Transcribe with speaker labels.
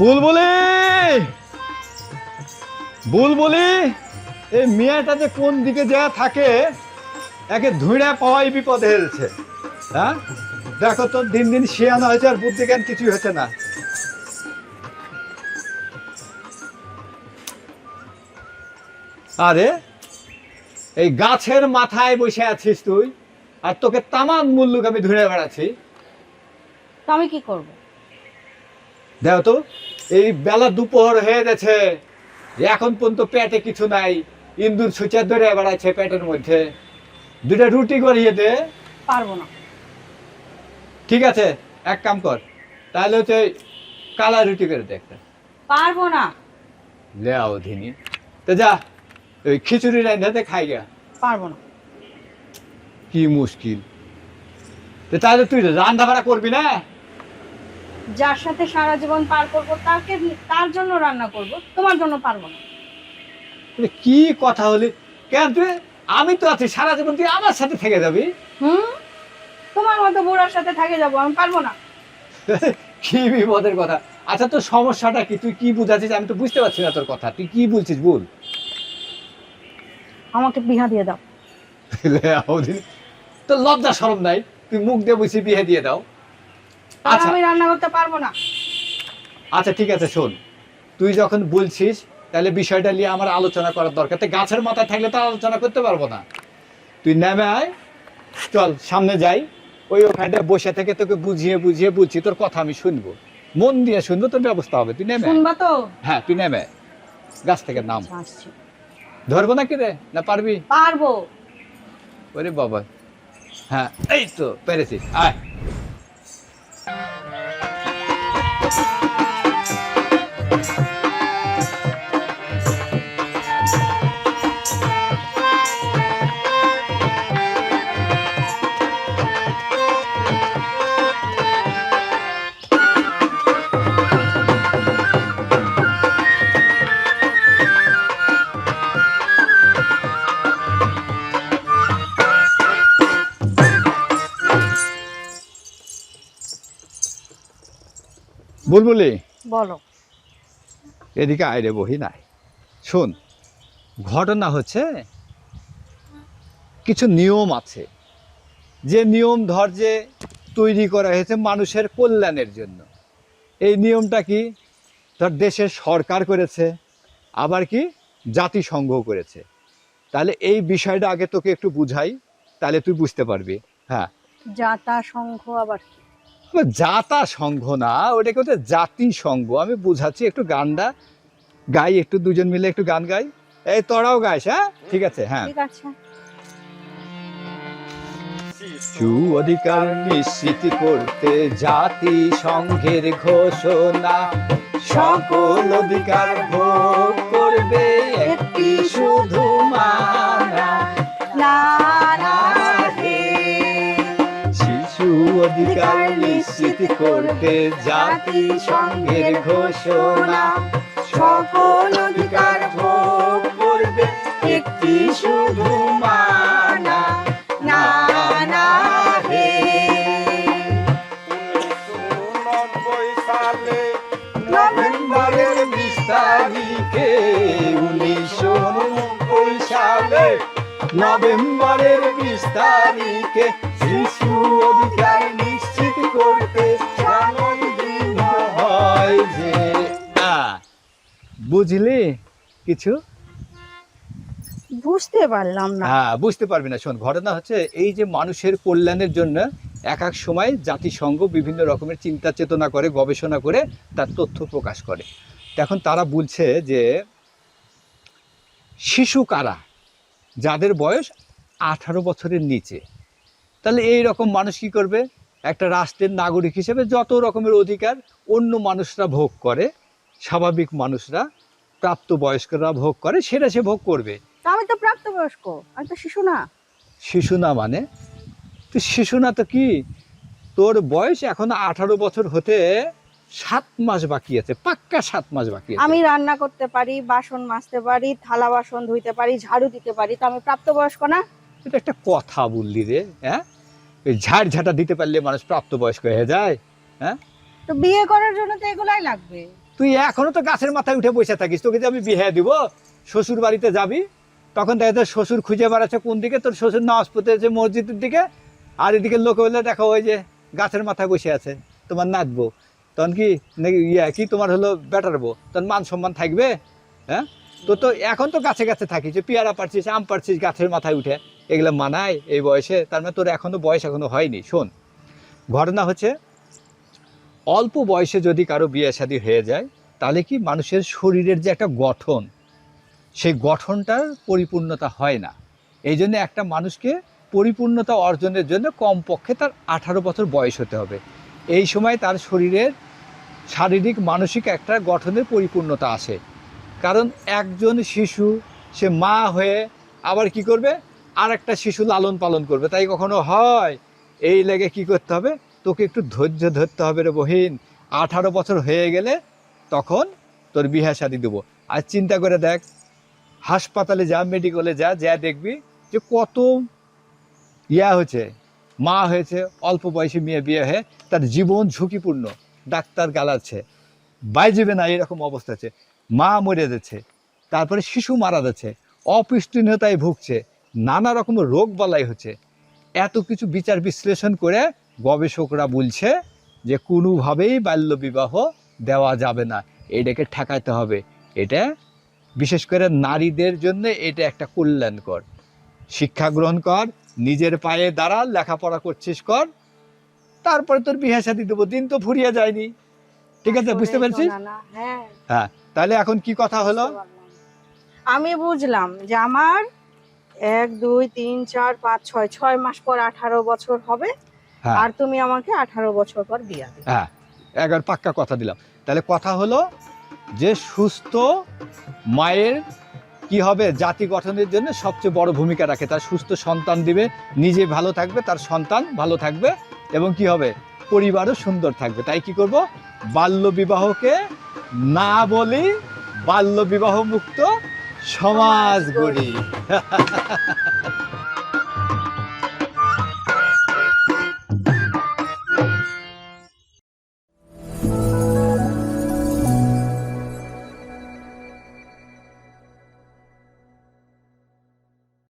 Speaker 1: বুলবুলি! বুলবুলি, এই মেয়েটা যে কোন দিকে যা থাকে, একে ধুইড়া পাওয়াই বিপদে হেলছে। হ্যাঁ? দেখো তো, দিন দিন শিয়ানো হয়েছে আর বুদ্ধি জ্ঞান কিছুই হচ্ছে না। আরে, এই গাছের মাথায় বসে আছিস তুই, আর তোকে তামাম মুল্লুক আমি ধরে বেড়াচ্ছি
Speaker 2: তো আমি কি করব?
Speaker 1: দেখো তো এই বেলা দুপুর হয়ে গেছে। এখন পর্যন্ত পেটে কিছু নাই। ইন্দুর ছুচা ধরে বেড়াচ্ছে পেটের মধ্যে। দুটা রুটি করিয়ে দে।
Speaker 2: পারব না।
Speaker 1: ঠিক আছে এক কাম কর। তাহলে হচ্ছে কালা রুটি করে দে একটা।
Speaker 2: পারব না।
Speaker 1: লেও ধিনি তো যা ওই খিচুড়ি রান্ধাতে খাই গা।
Speaker 2: পারব না।
Speaker 1: কি মুশকিল। তো তাহলে তুই রান্না বাড়া করবি না?
Speaker 2: যার সাথে সারা জীবন পার করব তাকে তার জন্য রান্না করব তোমার জন্য পারব না।
Speaker 1: কি কথা হলি? কেন তুই? আমি তো আছি সারা জীবন তুই আমার সাথে থেকে যাবি।
Speaker 2: হুম? তোমার মতো বুড়ার সাথে থেকে যাব আমি পারব না।
Speaker 1: কি বিপদের কথা। আচ্ছা তোর সমস্যাটা কি? তুই কি বুঝাচ্ছিস? আমি তো বুঝতে পারছি না তোর কথা। তুই কি বলছিস? বল।
Speaker 2: আমাকে বিহা দিয়ে দাও।
Speaker 1: তোর লজ্জা সরম নাই। তুই মুখ দিয়ে বসে বিয়ে দিয়ে দাও। আচ্ছা।
Speaker 2: আমি রান্না করতে পারব না।
Speaker 1: আচ্ছা ঠিক আছে শোন। তুই যখন বলছিস তাহলে বিষয়টা নিয়ে আমার আলোচনা করার দরকার। তো গাছের মাথায় থাকলে তো আলোচনা করতে পারব না। তুই নেমে আয়। চল সামনে যাই। ওই ওখানটা বসে থেকে তোকে বুঝিয়ে বুঝিয়ে বলছি তোর কথা আমি শুনব। মন দিয়ে শুনব তোর ব্যবস্থা হবে। তুই নেমে
Speaker 2: শুনবা তো?
Speaker 1: হ্যাঁ তুই নেমে গাছ থেকে নাম।
Speaker 2: আচ্ছা,
Speaker 1: ধরবো না কি রে? না পারবি?
Speaker 2: পারব।
Speaker 1: ওরে বাবা। হ্যাঁ এই তো পেরেছি। আয়। Thank you. বুলবুলি?
Speaker 2: বলো।
Speaker 1: এদিকে আয় রে বহি নাই শোন ঘটনা হচ্ছে কিছু নিয়ম আছে। যে নিয়ম ধর যে তৈরি করা হয়েছে মানুষের কল্যাণের জন্য। এই নিয়মটা কি? ধর দেশের সরকার করেছে আবার কি? জাতিসংঘ করেছে। তাহলে এই বিষয়টা আগে তোকে একটু বুঝাই তাহলে তুই বুঝতে পারবি। হ্যাঁ।
Speaker 2: জাতা সংঘ আবার কি?
Speaker 1: জাতা সংঘ না ওটাকে হচ্ছে জাতি সংঘ। আমি বুঝাচ্ছি একটু গানটা গাই একটু দুজন মিলে একটু গান গাই। এই তোরাও গাইস হ্যাঁ? ঠিক আছে হ্যাঁ। শিশু অধিকার নিশ্চিত করতে জাতি সংঘের ঘোষণা। সকল অধিকার ভোগ করবে একটি শুধু মানা অধিকার নিশ্চিত করতে জাতি সংঘের ঘোষণা। সকল অধিকার ভোগ করবে একটি শুধু মানা। না না হে। নভেম্বরের বিশ তারিখে উনিশশো নব্বই সালে নভেম্বরের বিশ তারিখে শিশু অধিকার করতে জন্মদিন হয় যে। বুঝলি কিছু?
Speaker 2: বুঝতে পারলাম না।
Speaker 1: হ্যাঁ বুঝতে পারবি না। শোন ঘটনা হচ্ছে এই যে মানুষের কল্যাণের জন্য এক এক সময় জাতিসংঘ বিভিন্ন রকমের চিন্তা চেতনা করে গবেষণা করে তার তথ্য প্রকাশ করে। এখন তারা বলছে যে শিশু কারা? যাদের বয়স আঠারো বছরের নিচে। তাহলে এই রকম মানুষ কি করবে? একটা রাষ্ট্রের নাগরিক হিসেবে যত রকমের অধিকার অন্য মানুষরা ভোগ করে স্বাভাবিক মানুষরা প্রাপ্তবয়স্করা ভোগ করে সেটা সে ভোগ করবে।
Speaker 2: তা আমি তো প্রাপ্তবয়স্ক আমি তো শিশু না।
Speaker 1: শিশু না মানে? তুই শিশু না তো কি? তোর বয়স এখন আঠারো বছর হতে সাত মাস বাকি আছে পাক্কা সাত মাস বাকি আছে।
Speaker 2: আমি রান্না করতে পারি বাসন মাজতে পারি থালা বাসন ধুইতে পারি ঝাড়ু দিতে পারি তো আমি প্রাপ্তবয়স্ক না?
Speaker 1: এটা একটা কথা বললি রে হ্যাঁ? ওই ঝাড় ঝাঁটা দিতে পারলে মানুষ প্রাপ্তবয়স্ক হয়ে যায় হ্যাঁ?
Speaker 2: তো বিয়ে করার জন্য তো এগুলাই লাগবে।
Speaker 1: তুই এখনও তো গাছের মাথায় উঠে বসে থাকিস তোকে যে আমি বিয়ে দিব শ্বশুর বাড়িতে যাবি তখন দেখা যায় শ্বশুর খুঁজে বেড়াচ্ছে কোন দিকে তোর শ্বশুর নামাজ পড়তে আছে মসজিদের দিকে আর এদিকে লোক হলে দেখো ওই যে গাছের মাথায় বসে আছে তোমার নাচবো তখন কি নাকি ইয়া কি তোমার হলো বেটারবো তখন মান সম্মান থাকবে হ্যাঁ? তো তো এখন তো গাছে গাছে থাকিস পেয়ারা পারছিস আম পারছিস গাছের মাথায় উঠে। এগুলো মানায় এই বয়সে, তার মানে তোর এখনও বয়স এখনও হয়নি, শোন। ঘটনা হচ্ছে, অল্প বয়সে যদি কারও বিয়ে শাদী হয়ে যায়, তাহলে কি মানুষের শরীরের যে একটা গঠন, সেই গঠনটার পরিপূর্ণতা হয় না। এই জন্য একটা মানুষকে পরিপূর্ণতা অর্জনের জন্য কমপক্ষে তার আঠারো বছর বয়স হতে হবে। এই সময় তার শরীরের শারীরিক, মানসিক একটা গঠনের পরিপূর্ণতা আসে কারণ একজন শিশু, সে মা হয়ে আবার কি করবে? আর একটা শিশু লালন পালন করবে। তাই কখনো হয়, এই লেগে কি করতে হবে? তোকে একটু ধৈর্য ধরতে হবে রে বহিন। আঠারো বছর হয়ে গেলে তখন তোর বিহা শাদি দেবো। আর চিন্তা করে দেখ, হাসপাতালে যা মেডিকেলে যা যা দেখবি যে কত ইয়া হয়েছে, মা হয়েছে, অল্প বয়সে মেয়ে বিয়ে হয়ে তার জীবন ঝুঁকিপূর্ণ, ডাক্তার গালাচ্ছে, বাইজবে না, এরকম অবস্থা আছে। মা মরে যাচ্ছে, তারপরে শিশু মারা যাচ্ছে অপুষ্টিহীনতায় ভুগছে নানা রকম রোগ বালাই হচ্ছে। এত কিছু বিচার বিশ্লেষণ করে গবেষকরা বলছে যে কোনোভাবেই বাল্যবিবাহ দেওয়া যাবে না। এটাকে ঠেকাইতে হবে। এটা বিশেষ করে নারীদের জন্য এটা একটা কল্যাণকর। শিক্ষা গ্রহণ কর নিজের পায়ে দাঁড়া লেখাপড়া করছিস কর। তারপরে তোর বিয়ে শাদী দেবো। দিন তো ফুরিয়ে যায়নি। ঠিক আছে বুঝতে পেরেছিস?
Speaker 2: হ্যাঁ।
Speaker 1: হ্যাঁ তাহলে এখন কি কথা হলো?
Speaker 2: আমি বুঝলাম যে আমার এক দুই তিন চার পাঁচ ছয়। ছয় মাস পর আঠারো বছর হবে।
Speaker 1: হ্যাঁ।
Speaker 2: আর তুমি আমাকে আঠারো বছর পর বিয়া দিবে।
Speaker 1: হ্যাঁ একবার পাক্কা কথা দিলাম। তাহলে কথা হলো যে সুস্থ মায়ের কি হবে জাতি গঠনের জন্য সবচেয়ে বড় ভূমিকা রাখে। তার সুস্থ সন্তান দিবে নিজে ভালো থাকবে তার সন্তান ভালো থাকবে এবং কি হবে? পরিবারও সুন্দর থাকবে। তাই কি করব? বাল্য বিবাহকে না বলি বাল্য বিবাহ মুক্ত সমাজ গড়ি।